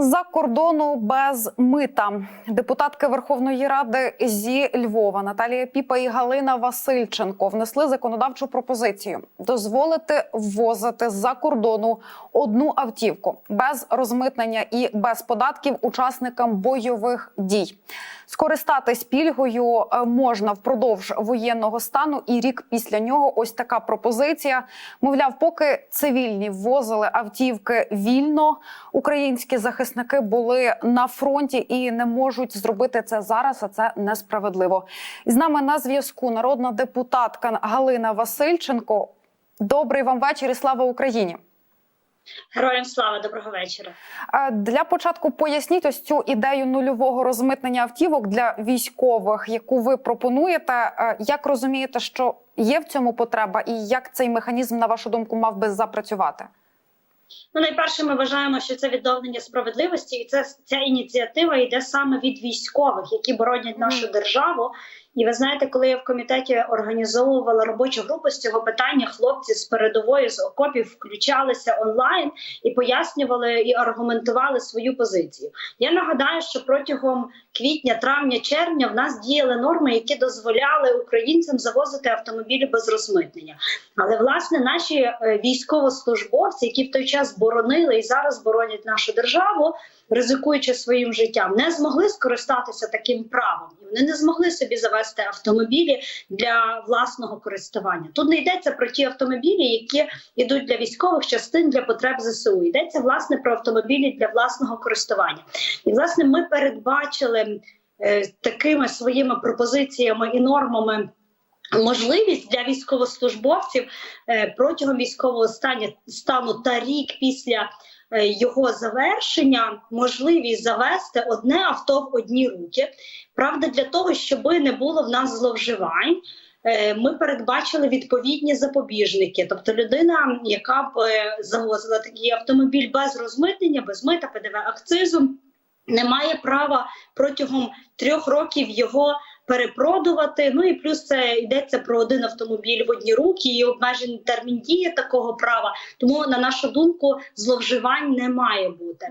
За кордону без мита депутатки Верховної Ради зі Львова Наталія Піпа і Галина Васильченко внесли законодавчу пропозицію дозволити ввозити з-за кордону одну автівку без розмитнення і без податків учасникам бойових дій. Скористатись пільгою е, можна впродовж воєнного стану і рік після нього. Ось така пропозиція. Мовляв, поки цивільні ввозили автівки вільно, українські захисники були на фронті і не можуть зробити це зараз. А це несправедливо. І з нами на зв'язку народна депутатка Галина Васильченко. Добрий вам вечір і слава Україні. Героям слава, доброго вечора. Е, Для початку поясніть ось цю ідею нульового розмитнення автівок для військових, яку ви пропонуєте. Е, Як розумієте, що є в цьому потреба, і як цей механізм, на вашу думку, мав би запрацювати? Ну, найперше, ми вважаємо, що це відновлення справедливості, і це ця ініціатива йде саме від військових, які боронять нашу державу. І ви знаєте, коли я в комітеті організовувала робочу групу з цього питання, хлопці з передової з окопів включалися онлайн і пояснювали і аргументували свою позицію. Я нагадаю, що протягом квітня, травня, червня в нас діяли норми, які дозволяли українцям завозити автомобілі без розмитнення. Але власне наші е, військовослужбовці, які в той час боронили і зараз боронять нашу державу, ризикуючи своїм життям, не змогли скористатися таким правом, і вони не змогли собі завести автомобілі для власного користування. Тут не йдеться про ті автомобілі, які йдуть для військових частин для потреб ЗСУ. Йдеться власне про автомобілі для власного користування. І власне ми передбачили е, такими своїми пропозиціями і нормами. Можливість для військовослужбовців е, протягом військового стану, та рік після його завершення можливість завести одне авто в одні руки. Правда, для того, щоб не було в нас зловживань. е, Ми передбачили відповідні запобіжники, тобто людина, яка б е, завозила такий автомобіль без розмитнення, без мита, ПДВ акцизу, не має права протягом трьох років його перепродувати. Ну і плюс це йдеться про один автомобіль в одні руки і обмежений термін дії такого права. Тому, на нашу думку, зловживань не має бути.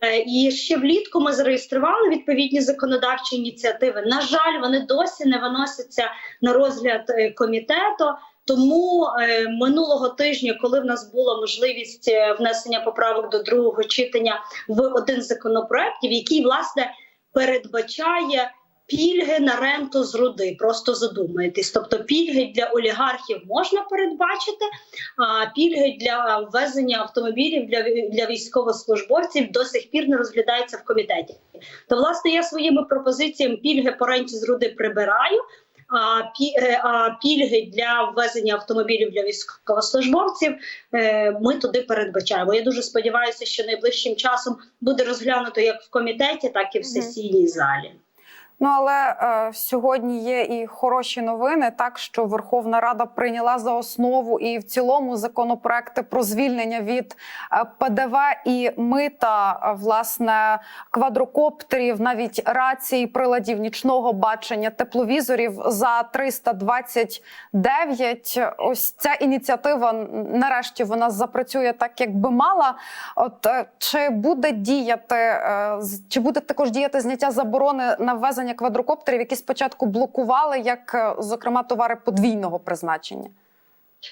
Е, І ще влітку ми зареєстрували відповідні законодавчі ініціативи. На жаль, вони досі не виносяться на розгляд е, комітету. Тому е, минулого тижня, коли в нас була можливість е, внесення поправок до другого читання в один з законопроектів, який власне передбачає пільги на ренту з руди. Просто задумайтесь. Тобто пільги для олігархів можна передбачити, а пільги для ввезення автомобілів для, для військовослужбовців до сих пір не розглядаються в комітеті. То власне я своїми пропозиціями пільги по ренті з руди прибираю. А е, пільги для ввезення автомобілів для військовослужбовців е, ми туди передбачаємо. Я дуже сподіваюся, що найближчим часом буде розглянуто як в комітеті, так і в сесійній залі. Ну але е, сьогодні є і хороші новини, так що Верховна Рада прийняла за основу і в цілому законопроекти про звільнення від е, ПДВ і мита, е, власне, квадрокоптерів, навіть рацій, приладів нічного бачення, тепловізорів за 329. Ось ця ініціатива нарешті вона запрацює так, як би мала. От е, чи буде діяти, е, чи буде також діяти зняття заборони на ввезення квадрокоптерів, які спочатку блокували, як е, зокрема товари подвійного призначення?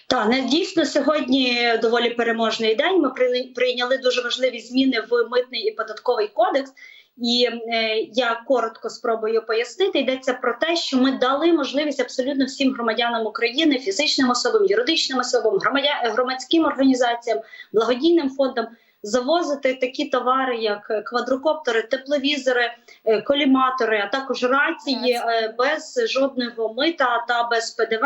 Так, не дійсно сьогодні доволі переможний день. Ми прийняли дуже важливі зміни в митний і податковий кодекс. І е, я коротко спробую пояснити. Йдеться про те, що ми дали можливість абсолютно всім громадянам України, фізичним особам, юридичним особам, громадя... громадським організаціям, благодійним фондам завозити такі товари, як е, квадрокоптери, тепловізори, е, коліматори, а також рації е, без жодного мита та без ПДВ.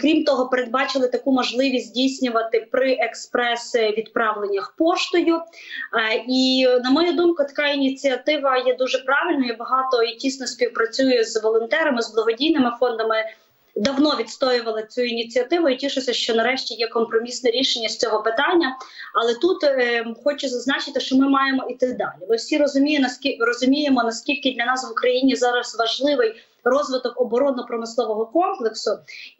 Крім того, передбачили таку можливість здійснювати при експрес відправленнях поштою. І на мою думку, така ініціатива є дуже правильною. Багато і тісно співпрацює з волонтерами, з благодійними фондами. Давно відстоювала цю ініціативу і тішуся, що нарешті є компромісне рішення з цього питання. Але тут е, хочу зазначити, що ми маємо іти далі. Ми всі розуміємо, наскільки розуміємо, наскільки для нас в Україні зараз важливий розвиток оборонно-промислового комплексу,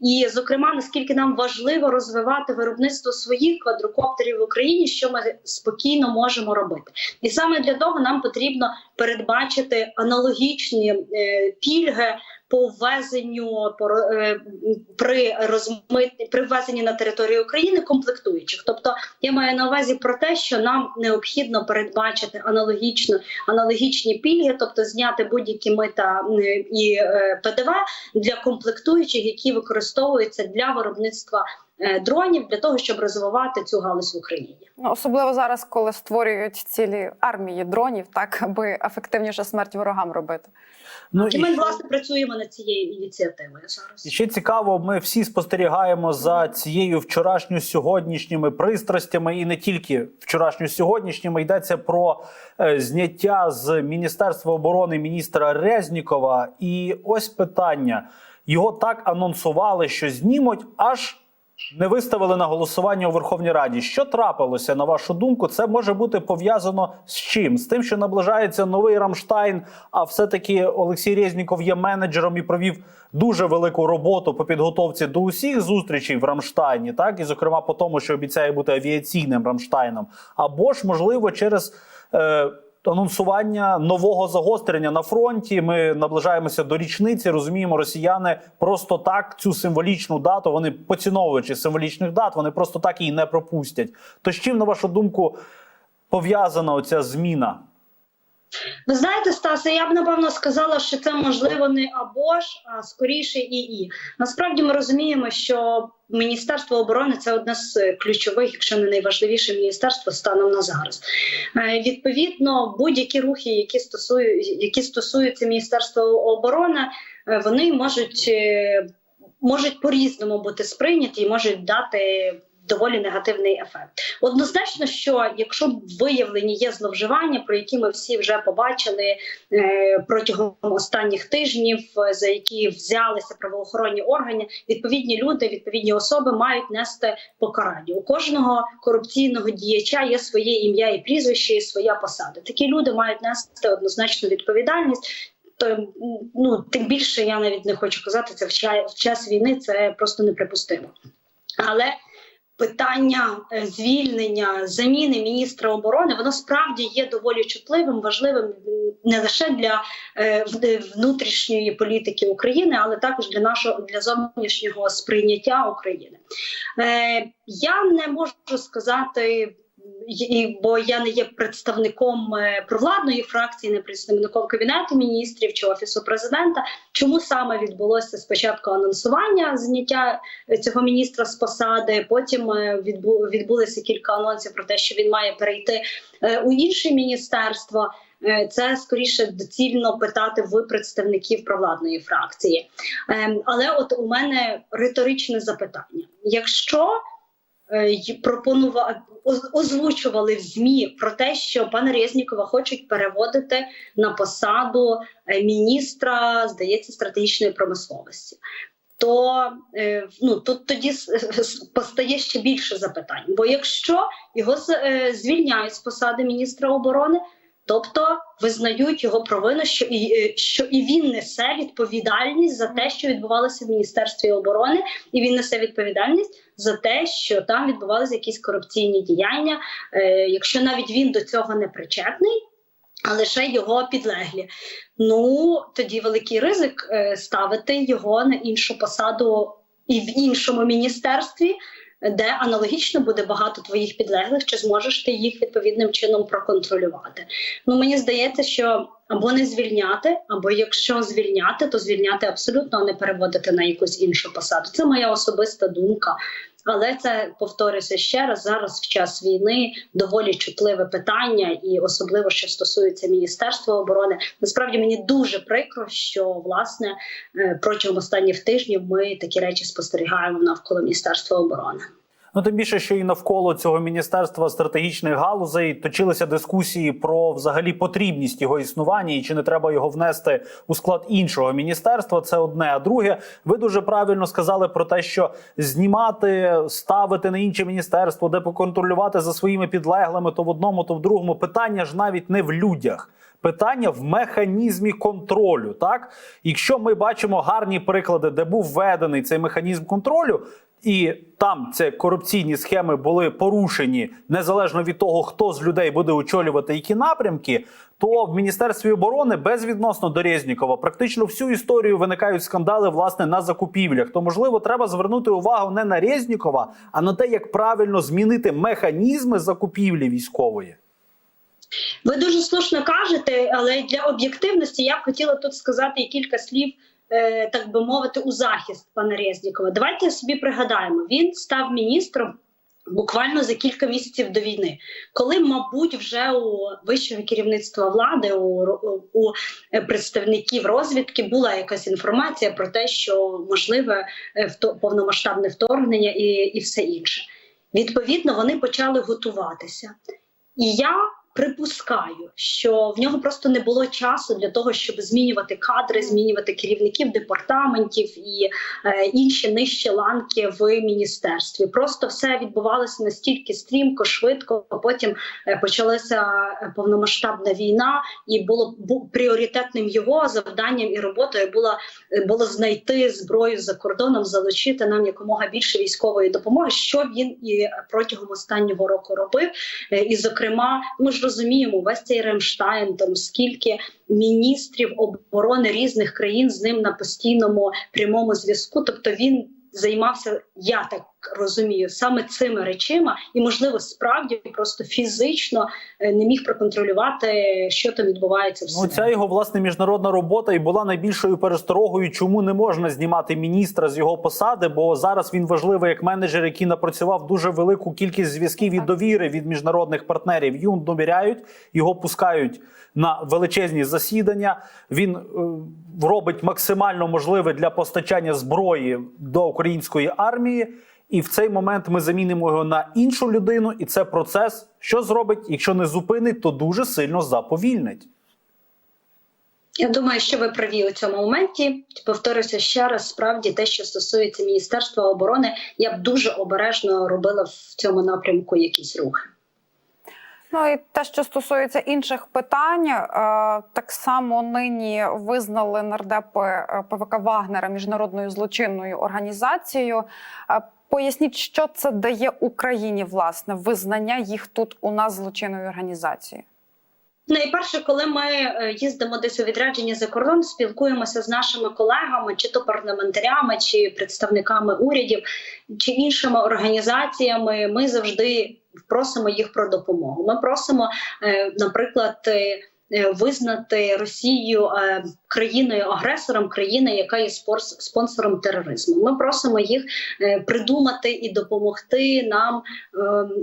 і, зокрема, наскільки нам важливо розвивати виробництво своїх квадрокоптерів в Україні, що ми спокійно можемо робити, і саме для того нам потрібно передбачити аналогічні е, пільги по ввезенню по е, при розмит при ввезенні на територію України комплектуючих. Тобто я маю на увазі про те, що нам необхідно передбачити аналогічно аналогічні пільги, тобто зняти будь-які мита і е, ПДВ для комплектуючих, які використовуються для виробництва е, дронів, для того, щоб розвивати цю галузь в Україні. Ну, особливо зараз, коли створюють цілі армії дронів, так аби ефективніше смерть ворогам робити. Ну І ми власне працюємо над цією ініціативою зараз. І ще цікаво, ми всі спостерігаємо за цією вчорашньо сьогоднішніми пристрастями, і не тільки вчорашньо сьогоднішніми йдеться про е, зняття з Міністерства оборони міністра Резнікова. І ось питання: його так анонсували, що знімуть, аж не виставили на голосування у Верховній Раді. Що трапилося на вашу думку? Це може бути пов'язано з чим? З тим, що наближається новий Рамштайн. А все-таки Олексій Резніков є менеджером і провів дуже велику роботу по підготовці до усіх зустрічей в Рамштайні, так і зокрема по тому, що обіцяє бути авіаційним Рамштайном, або ж можливо через. Е, Анонсування нового загострення на фронті. Ми наближаємося до річниці. Розуміємо, росіяни просто так цю символічну дату. Вони поціновуючи символічних дат, вони просто так її не пропустять. То з чим, на вашу думку, пов'язана оця зміна? Ви знаєте, Стасе, я б напевно сказала, що це можливо не або ж, а скоріше і і. Насправді ми розуміємо, що Міністерство оборони це одне з ключових, якщо не найважливіше міністерство станом на зараз. Е, Відповідно, будь-які рухи, які стосують, які стосуються Міністерства оборони, е, вони можуть, е, можуть по-різному бути сприйняті і можуть дати. Доволі негативний ефект. Однозначно, що якщо виявлені є зловживання, про які ми всі вже побачили е, протягом останніх тижнів, е, за які взялися правоохоронні органи, відповідні люди, відповідні особи мають нести покарання. У кожного корупційного діяча є своє ім'я і прізвище, і своя посада. Такі люди мають нести однозначну відповідальність. То ну тим більше я навіть не хочу казати це в час, в час війни. Це просто неприпустимо. Але питання е, звільнення заміни міністра оборони воно справді є доволі чутливим, важливим не лише для е, внутрішньої політики України, але також для нашого для зовнішнього сприйняття України. Е, я не можу сказати. Бо я не є представником е, провладної фракції, не представником кабінету міністрів чи офісу президента. Чому саме відбулося спочатку анонсування зняття цього міністра з посади? Потім е, відбу, відбулося кілька анонсів про те, що він має перейти е, у інше міністерство. Е, Це скоріше доцільно питати в представників провладної фракції. Ем, Але от у мене риторичне запитання: якщо е, й пропонува- озвучували в змі про те, що пана Резнікова хочуть переводити на посаду е, міністра, здається, стратегічної промисловості. То е, ну тут тоді постає ще більше запитань. Бо якщо його звільняють з посади міністра оборони, тобто визнають його провину, що і е, що і він несе відповідальність за те, що відбувалося в міністерстві оборони, і він несе відповідальність за те, що там відбувалися якісь корупційні діяння, е, якщо навіть він до цього не причетний. А лише його підлеглі. Ну тоді великий ризик е, ставити його на іншу посаду і в іншому міністерстві, де аналогічно буде багато твоїх підлеглих, чи зможеш ти їх відповідним чином проконтролювати. Ну мені здається, що або не звільняти, або якщо звільняти, то звільняти абсолютно, а не переводити на якусь іншу посаду. Це моя особиста думка. Але це повторюся ще раз. Зараз в час війни доволі чутливе питання, і особливо що стосується міністерства оборони. Насправді мені дуже прикро, що власне е, протягом останніх тижнів ми такі речі спостерігаємо навколо міністерства оборони. Ну, тим більше, що і навколо цього міністерства стратегічних галузей точилися дискусії про взагалі потрібність його існування і чи не треба його внести у склад іншого міністерства. Це одне. А друге, ви дуже правильно сказали про те, що знімати, ставити на інше міністерство, де поконтролювати за своїми підлеглими, то в одному, то в другому питання ж навіть не в людях. Питання в механізмі контролю. Так, якщо ми бачимо гарні приклади, де був введений цей механізм контролю, і там це корупційні схеми були порушені незалежно від того, хто з людей буде очолювати які напрямки. То в міністерстві оборони безвідносно до Резнікова практично всю історію виникають скандали власне на закупівлях. То можливо треба звернути увагу не на Резнікова, а на те, як правильно змінити механізми закупівлі військової. Ви дуже слушно кажете, але для об'єктивності я б хотіла тут сказати кілька слів, так би мовити, у захист пана Резнікова. Давайте собі пригадаємо, він став міністром. Буквально за кілька місяців до війни, коли, мабуть, вже у вищого керівництва влади, у, у представників розвідки була якась інформація про те, що можливе е, повномасштабне вторгнення і, і все інше. Відповідно, вони почали готуватися. І я припускаю, що в нього просто не було часу для того, щоб змінювати кадри, змінювати керівників департаментів і е, інші нижчі ланки в міністерстві. Просто все відбувалося настільки стрімко, швидко. а Потім е, почалася е, повномасштабна війна, і було бу- пріоритетним його завданням і роботою було, е, було знайти зброю за кордоном, залучити нам якомога більше військової допомоги, що він і протягом останнього року робив. Е, І, зокрема, ми ж розуміємо, весь цей Ремштайн, там скільки міністрів оборони різних країн з ним на постійному прямому зв'язку. Тобто він займався, я так розумію, саме цими речима, і можливо, справді просто фізично е, не міг проконтролювати, що там відбувається в Ну, ця його власне міжнародна робота і була найбільшою пересторогою, чому не можна знімати міністра з його посади, бо зараз він важливий як менеджер, який напрацював дуже велику кількість зв'язків і довіри від міжнародних партнерів. Йому довіряють, його пускають на величезні засідання. Він е, робить максимально можливе для постачання зброї до української армії. І в цей момент ми замінимо його на іншу людину, і це процес, що зробить, якщо не зупинить, то дуже сильно заповільнить. Я думаю, що ви праві у цьому моменті. Повторюся ще раз. Справді, те, що стосується Міністерства оборони, я б дуже обережно робила в цьому напрямку якісь рухи. Ну і те, що стосується інших питань, е, так само нині визнали нардепи е, ПВК Вагнера міжнародною злочинною організацією. Е, Поясніть, що це дає Україні власне визнання їх тут у нас злочинною організацією. Найперше, коли ми е, їздимо десь у відрядження за кордон, спілкуємося з нашими колегами, чи то парламентарями, чи представниками урядів, чи іншими організаціями, ми завжди просимо їх про допомогу. Ми просимо, е, наприклад. Е, Визнати Росію е, країною агресором, країни, яка є спонсором тероризму. Ми просимо їх е, придумати і допомогти нам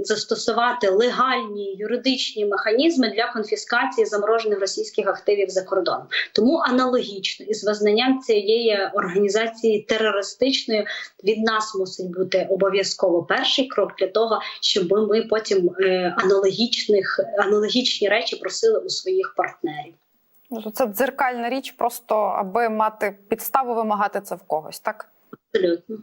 застосувати легальні юридичні механізми для конфіскації заморожених російських активів за кордоном. Тому аналогічно із визнанням цієї організації терористичною від нас мусить бути обов'язково перший крок для того, щоб ми потім аналогічних аналогічні речі просили у своїх партнерів. Ну, Це дзеркальна річ, просто аби мати підставу вимагати це в когось, так? Абсолютно.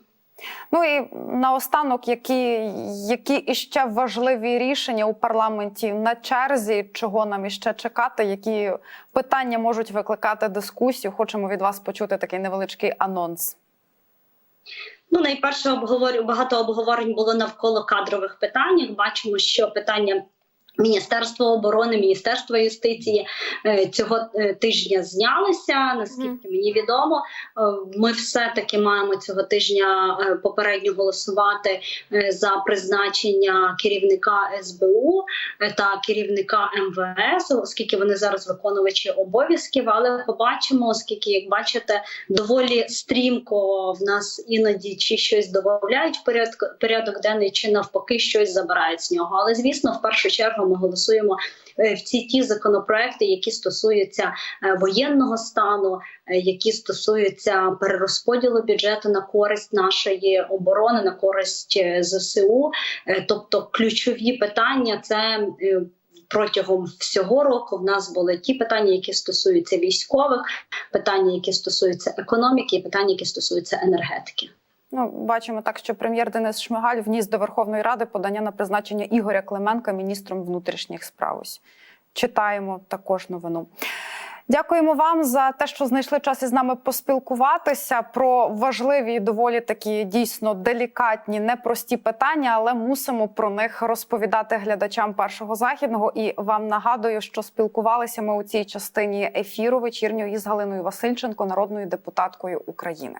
Ну і наостанок, які, які іще важливі рішення у парламенті на черзі, чого нам іще чекати, які питання можуть викликати дискусію? Хочемо від вас почути такий невеличкий анонс. Ну, найперше обговорю багато обговорень було навколо кадрових питань. Бачимо, що питання. Міністерство оборони, Міністерство юстиції е, цього е, тижня знялися. Наскільки мені відомо, Е, ми все таки маємо цього тижня попередньо голосувати за призначення керівника СБУ та керівника МВС, оскільки вони зараз виконувачі обов'язків. Але побачимо, оскільки, як бачите, доволі стрімко в нас іноді чи щось додають в порядок, порядок денний, чи навпаки щось забирають з нього. Але звісно, в першу чергу ми голосуємо е, в ці ті законопроекти, які стосуються е, воєнного стану, е, які стосуються перерозподілу бюджету на користь нашої оборони, на користь ЗСУ. Тобто ключові питання це. Протягом всього року в нас були ті питання, які стосуються військових, питання, які стосуються економіки, і питання, які стосуються енергетики. Ну, бачимо так, що прем'єр Денис Шмигаль вніс до Верховної Ради подання на призначення Ігоря Клименка міністром внутрішніх справ. Ось читаємо також новину. Дякуємо вам за те, що знайшли час із нами поспілкуватися про важливі доволі такі дійсно делікатні, непрості питання, але мусимо про них розповідати глядачам першого західного. І вам нагадую, що спілкувалися ми у цій частині ефіру вечірньої із Галиною Васильченко, народною депутаткою України.